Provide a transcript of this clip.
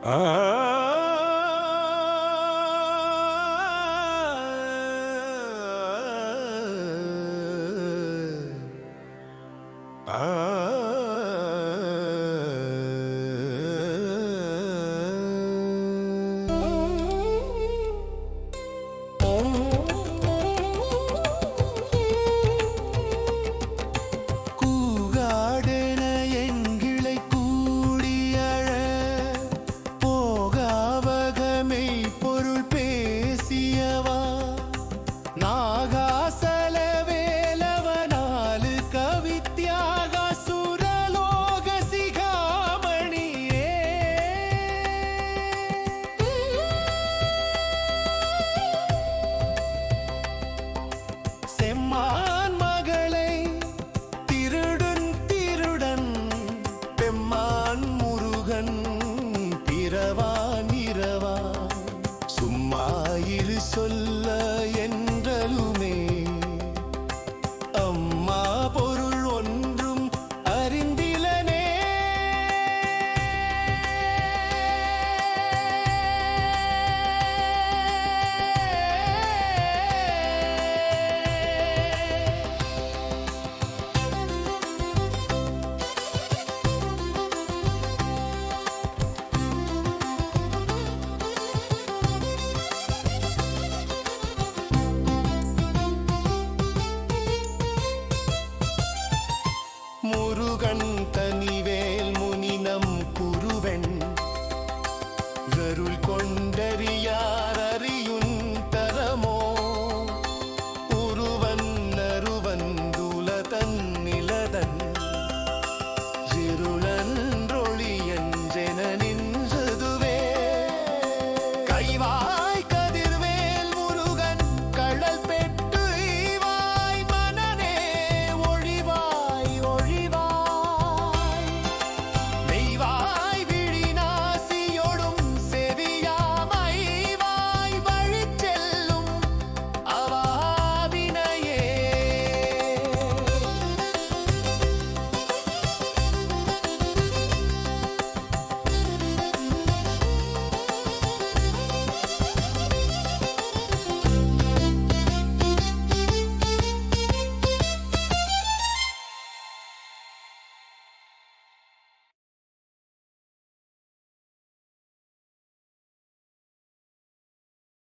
Ah. ah. அவன் அருள் கொண்டறியார் அறியுன் தரமோ? உருவன் அருவன் துலதன் நிலதன் இருளன்றொழியஞ்சென நின்றதுவே கைவா